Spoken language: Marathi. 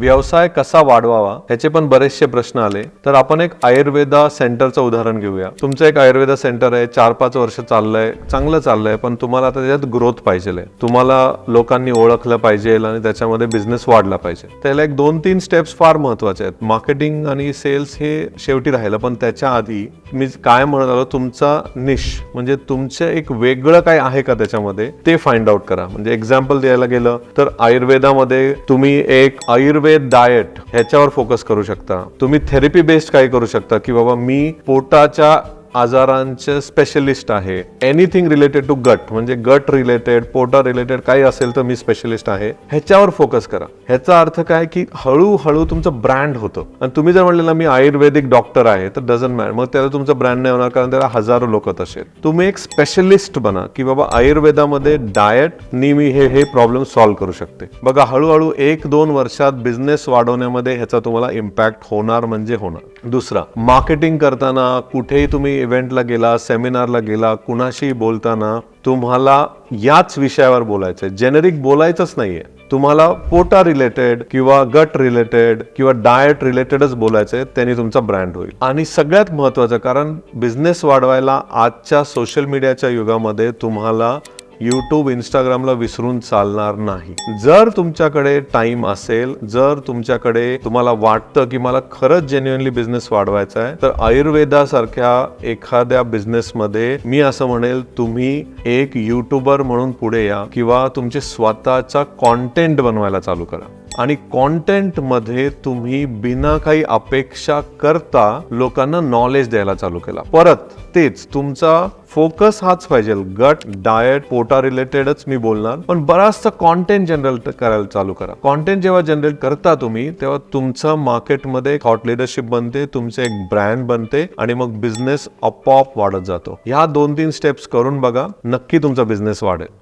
व्यवसाय कसा वाढवावा याचे पण बरेचसे प्रश्न आले. तर आपण एक आयुर्वेदा सेंटरचं उदाहरण घेऊया. तुमचं एक आयुर्वेदा सेंटर आहे चार पाच वर्ष चाललंय चांगलं चाललंय पण तुम्हाला आता त्याच्यात ग्रोथ पाहिजे तुम्हाला लोकांनी ओळखलं पाहिजे आणि त्याच्यामध्ये बिझनेस वाढला पाहिजे. त्याला एक दोन तीन स्टेप्स फार महत्त्वाचे आहेत. मार्केटिंग आणि सेल्स हे शेवटी राहिलं पण त्याच्या आधी मी काय म्हणत आलो तुमचा निश म्हणजे तुमचं एक वेगळं काय आहे का त्याच्यामध्ये ते फाइंड आउट करा. म्हणजे एक्झाम्पल द्यायला गेलं तर आयुर्वेदामध्ये तुम्ही एक आयुर्वेद डाएट ह्याच्यावर फोकस करू शकता. तुम्ही थेरपी बेस्ड काय करू शकता की बाबा मी पोटाच्या आजारांचे स्पेशलिस्ट आहे. एनिथिंग रिलेटेड टू गट म्हणजे गट रिलेटेड पोटा रिलेटेड काही असेल तर मी स्पेशलिस्ट आहे. ह्याच्यावर फोकस करा. ह्याचा अर्थ काय की हळूहळू तुमचं ब्रँड होतं. आणि तुम्ही जर म्हणलेलं मी आयुर्वेदिक डॉक्टर आहे तर डझन मॅटर मग त्याला तुमचं ब्रँड नाही होणार कारण त्याला हजारो लोक तसे तुम्ही एक स्पेशलिस्ट बना की बाबा आयुर्वेदामध्ये डाएट मी हे हे प्रॉब्लेम सॉल्व्ह करू शकते. बघा हळूहळू एक दोन वर्षात बिझनेस वाढवण्यामध्ये ह्याचा तुम्हाला इम्पॅक्ट होणार म्हणजे होणार. दुसरा मार्केटिंग करताना कुठेही तुम्ही इव्हेंटला गेला सेमिनारला गेला कुणाशी बोलताना तुम्हाला याच विषयावर बोलायचंय. जेनेरिक बोलायचंच नाहीये. तुम्हाला पोटा रिलेटेड किंवा गट रिलेटेड किंवा डाएट रिलेटेडच बोलायचंय त्यांनी तुमचा ब्रँड होईल. आणि सगळ्यात महत्वाचं कारण बिझनेस वाढवायला आजच्या सोशल मीडियाच्या युगामध्ये तुम्हाला यूट्यूब इंस्टाग्रामला विसरून चालणार नाही. जर तुमच्याकडे टाइम असेल जर तुमच्याकडे तुम्हाला वाटतं की मला खरंच जेन्युअनली बिझनेस वाढवायचा आहे तर आयुर्वेदासारख्या एखाद्या बिझनेसमध्ये मी असं म्हणेल तुम्ही एक युट्यूबर म्हणून पुढे या किंवा तुमचे स्वतःचा कॉन्टेंट बनवायला चालू करा. आणि कॉन्टेंटमध्ये तुम्ही बिना काही अपेक्षा करता लोकांना नॉलेज द्यायला चालू केला. परत तेच तुमचा फोकस हाच पाहिजे. गट डाएट पोटा रिलेटेडच मी बोलणार. पण बराचसा कॉन्टेंट जनरेट करायला चालू करा. कॉन्टेंट जेव्हा जनरेट करता तुम्ही तेव्हा तुमचं मार्केटमध्ये थॉट लिडरशिप बनते तुमचे एक ब्रँड बनते आणि मग बिझनेस आपोआप वाढत जातो. ह्या दोन तीन स्टेप्स करून बघा नक्की तुमचा बिझनेस वाढेल.